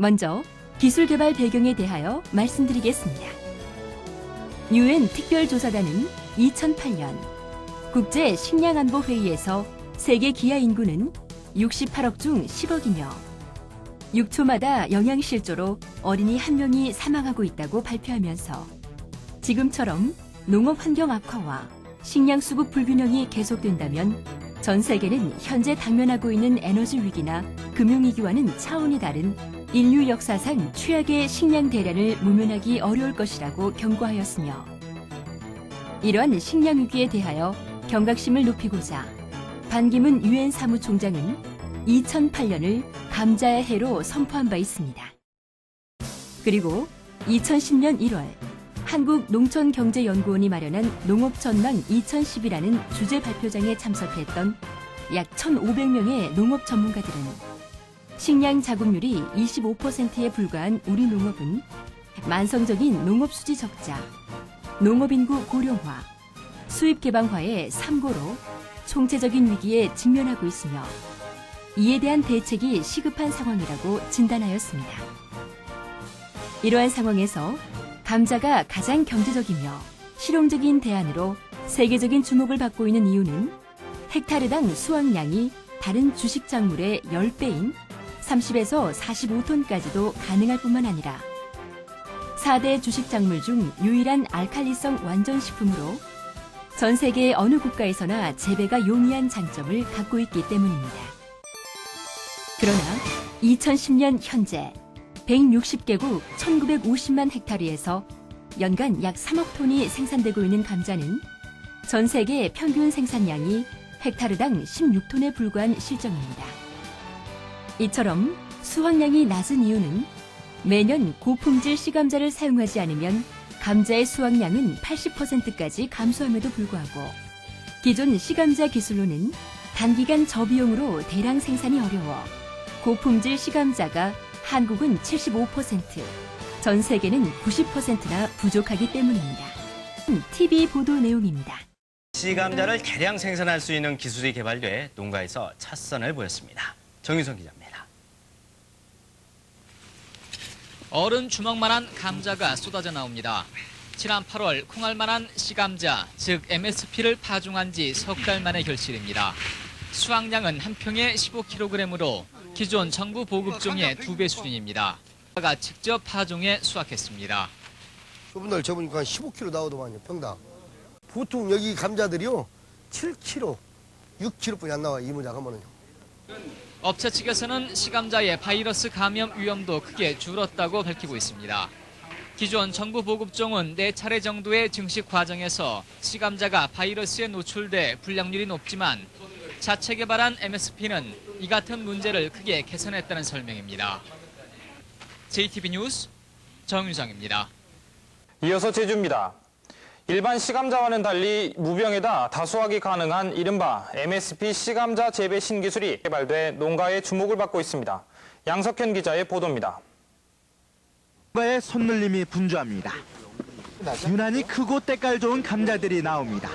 먼저 기술 개발 배경에 대하여 말씀드리겠습니다. 유엔 특별조사단은 2008년 국제 식량안보 회의에서 세계 기아 인구는 68억 중 10억이며 6초마다 영양실조로 어린이 한 명이 사망하고 있다고 발표하면서 지금처럼 농업 환경 악화와 식량 수급 불균형이 계속된다면 전 세계는 현재 당면하고 있는 에너지 위기나 금융 위기와는 차원이 다른 인류 역사상 최악의 식량 대란을 모면하기 어려울 것이라고 경고하였으며 이러한 식량 위기에 대하여 경각심을 높이고자 반기문 유엔 사무총장은 2008년을 감자의 해로 선포한 바 있습니다. 그리고 2010년 1월 한국농촌경제연구원이 마련한 농업전망 2010이라는 주제 발표장에 참석했던 약 1,500명의 농업 전문가들은 식량 자급률이 25%에 불과한 우리 농업은 만성적인 농업 수지 적자, 농업 인구 고령화, 수입 개방화의 삼고로 총체적인 위기에 직면하고 있으며 이에 대한 대책이 시급한 상황이라고 진단하였습니다. 이러한 상황에서 감자가 가장 경제적이며 실용적인 대안으로 세계적인 주목을 받고 있는 이유는 헥타르당 수확량이 다른 주식 작물의 10배인 30에서 45톤까지도 가능할 뿐만 아니라 4대 주식 작물 중 유일한 알칼리성 완전식품으로 전 세계 어느 국가에서나 재배가 용이한 장점을 갖고 있기 때문입니다. 그러나 2010년 현재 160개국 1950만 헥타르에서 연간 약 3억 톤이 생산되고 있는 감자는 전 세계 평균 생산량이 헥타르당 16톤에 불과한 실정입니다. 이처럼 수확량이 낮은 이유는 매년 고품질 씨감자를 사용하지 않으면 감자의 수확량은 80%까지 감소함에도 불구하고 기존 씨감자 기술로는 단기간 저비용으로 대량 생산이 어려워 고품질 씨감자가 한국은 75%, 전 세계는 90%나 부족하기 때문입니다. TV 보도 내용입니다. 씨감자를 대량 생산할 수 있는 기술이 개발돼 농가에서 첫 선을 보였습니다. 정유성 기자입니다. 어른 주먹만한 감자가 쏟아져 나옵니다. 지난 8월 콩알만한 씨감자, 즉 MSP를 파종한 지 석 달 만의 결실입니다. 수확량은 한 평에 15kg으로 기존 정부 보급 종의 두 배 수준입니다. 가 직접 파종해 수확했습니다. 날 저보니까 한 15kg 나오더만요, 평당. 보통 여기 감자들이요, 7kg, 6kg뿐이 안 나와요, 이 모작 하면은요. 업체 측에서는 씨감자의 바이러스 감염 위험도 크게 줄었다고 밝히고 있습니다. 기존 정부 보급종은 4차례 정도의 증식 과정에서 씨감자가 바이러스에 노출돼 불량률이 높지만 자체 개발한 MSP는 이 같은 문제를 크게 개선했다는 설명입니다. JTB 뉴스 정유정입니다. 이어서 제주입니다. 일반 씨감자와는 달리 무병에다 다수하기 가능한 이른바 MSP 씨감자 재배 신기술이 개발돼 농가의 주목을 받고 있습니다. 양석현 기자의 보도입니다. 농가의 손놀림이 분주합니다. 유난히 크고 때깔 좋은 감자들이 나옵니다.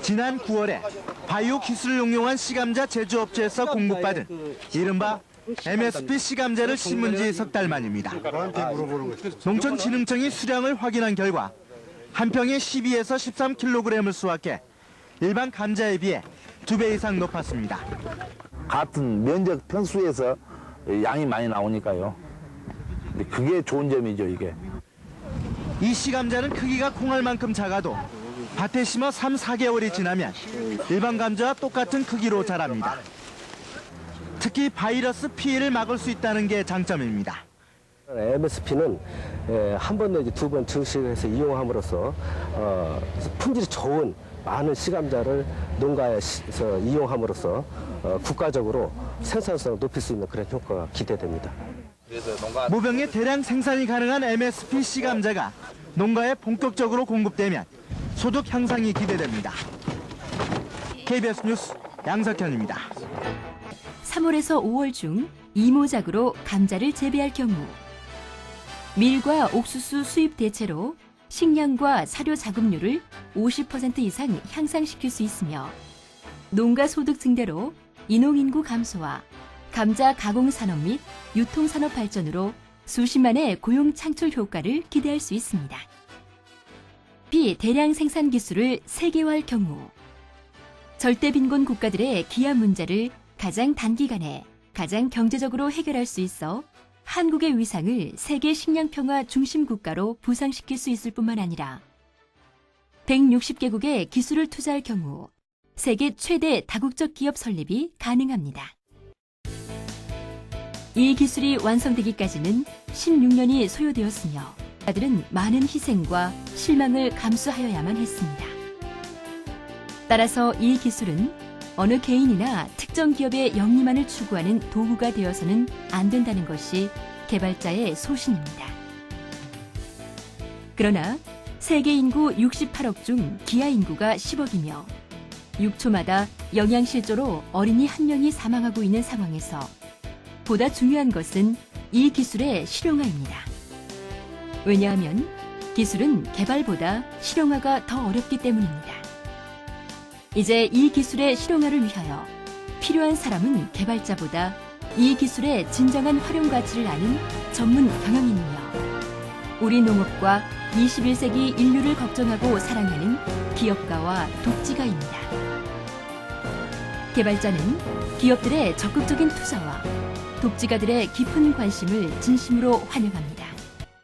지난 9월에 바이오 기술을 응용한 씨감자 제조업체에서 공급받은 이른바 MSP 씨감자를 심은 지 석 달 만입니다. 농촌진흥청이 수량을 확인한 결과 한 평에 12에서 13kg을 수확해 일반 감자에 비해 두 배 이상 높았습니다. 같은 면적 평수에서 양이 많이 나오니까요. 그게 좋은 점이죠, 이게. 이 씨감자는 크기가 콩알만큼 작아도 밭에 심어 3, 4개월이 지나면 일반 감자와 똑같은 크기로 자랍니다. 특히 바이러스 피해를 막을 수 있다는 게 장점입니다. MSP는 한 번 내지 두 번 증식해서 이용함으로써 어, 품질이 좋은 많은 씨감자를 농가에서 이용함으로써 어, 국가적으로 생산성을 높일 수 있는 그런 효과가 기대됩니다. 모병의 대량 생산이 가능한 MSP 씨감자가 농가에 본격적으로 공급되면 소득 향상이 기대됩니다. KBS 뉴스 양석현입니다. 3월에서 5월 중 이모작으로 감자를 재배할 경우 밀과 옥수수 수입 대체로 식량과 사료 자급률을 50% 이상 향상시킬 수 있으며 농가 소득 증대로 인홍인구 감소와 감자 가공 산업 및 유통 산업 발전으로 수십만의 고용 창출 효과를 기대할 수 있습니다. B. 대량 생산 기술을 세계화할 경우 절대 빈곤 국가들의 기업 문제를 가장 단기간에 가장 경제적으로 해결할 수 있어 한국의 위상을 세계 식량 평화 중심 국가로 부상시킬 수 있을 뿐만 아니라 160개국의 기술을 투자할 경우 세계 최대 다국적 기업 설립이 가능합니다. 이 기술이 완성되기까지는 16년이 소요되었으며 그들은 많은 희생과 실망을 감수하여야만 했습니다. 따라서 이 기술은 어느 개인이나 특정 기업의 영리만을 추구하는 도구가 되어서는 안 된다는 것이 개발자의 소신입니다. 그러나 세계 인구 68억 중 기아 인구가 10억이며 6초마다 영양실조로 어린이 한 명이 사망하고 있는 상황에서 보다 중요한 것은 이 기술의 실용화입니다. 왜냐하면 기술은 개발보다 실용화가 더 어렵기 때문입니다. 이제 이 기술의 실용화를 위하여 필요한 사람은 개발자보다 이 기술의 진정한 활용 가치를 아는 전문 경영인이며 우리 농업과 21세기 인류를 걱정하고 사랑하는 기업가와 독지가입니다. 개발자는 기업들의 적극적인 투자와 독지가들의 깊은 관심을 진심으로 환영합니다.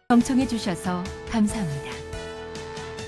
경청해 주셔서 감사합니다.